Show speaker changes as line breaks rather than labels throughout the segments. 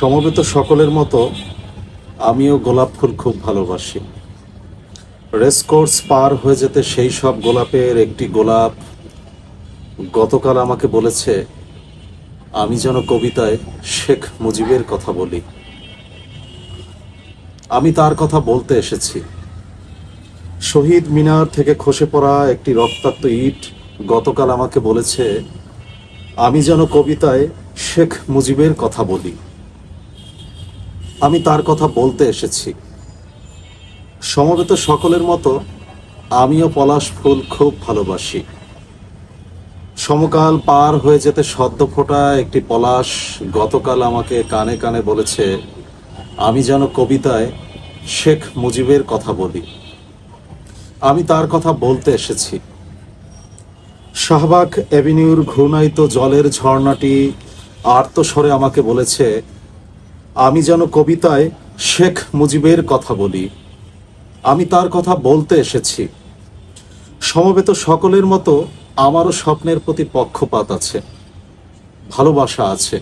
সমবেত সকলের মতো আমিও গোলাপ ফুল খুব ভালোবাসি। রেসকোর্স পার হয়ে যেতে সেই সব গোলাপের একটি গোলাপ গতকাল আমাকে বলেছে, আমি যেন কবিতায় শেখ মুজিবের কথা বলি। আমি তার কথা বলতে এসেছি। শহীদ মিনার থেকে খসে পড়া একটি রক্তাক্ত ইট গতকাল আমাকে বলেছে, আমি যেন কবিতায় শেখ মুজিবের কথা বলি। আমি তার কথা বলতে এসেছি। সমবেত সকলের মতো আমিও পলাশ ফুল খুব ভালোবাসি। সমকাল পার হয়ে যেতে সদ্য ফোটা একটি পলাশ গতকাল আমাকে কানে কানে বলেছে, আমি যেন কবিতায় শেখ মুজিবের কথা বলি। আমি তার কথা বলতে এসেছি। শাহবাগ অ্যাভিনিউর ঘূর্ণায়িত জলের ঝর্ণাটি আর্তস্বরে আমাকে বলেছে আমি যেন কবিতায় শেখ মুজিবের কথা বলি। আমি তার কথা বলতে এসেছি। সমবেত সকলের মতো আমারও স্বপ্নের প্রতি পক্ষপাত আছে। ভালোবাসা আছে।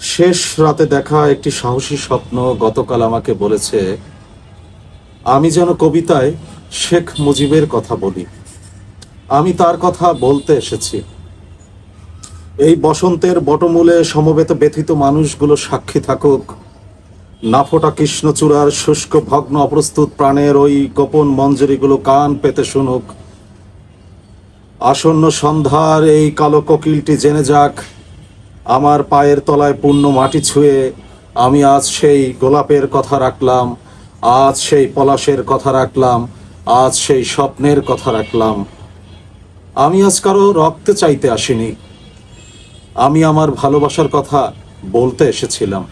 শেষ রাতে দেখা একটি সাহসী স্বপ্ন গতকাল আমাকে বলেছে, আমি যেন কবিতায় শেখ মুজিবের কথা বলি। আমি তার কথা বলতে এসেছি। এই বসন্তের বটমূলে সমবেত ব্যথিত মানুষগুলো সাক্ষী থাকুক। নাফোটা কৃষ্ণচূড়ার শুষ্ক ভগ্ন অপ্রস্তুত প্রাণের ওই গোপন মঞ্জরিগুলো কান পেতে শুনুক। আসন্ন সন্ধ্যার এই কালো কোকিলটি জেনে যাক, আমার পায়ের তলায় পূর্ণ মাটি ছুঁয়ে আমি আজ সেই গোলাপের কথা রাখলাম, আজ সেই পলাশের কথা রাখলাম, আজ সেই স্বপ্নের কথা রাখলাম। আমি আজ কারও রক্তে চাইতে আসিনি আমি আমার ভালোবাসার কথা বলতে এসেছিলাম।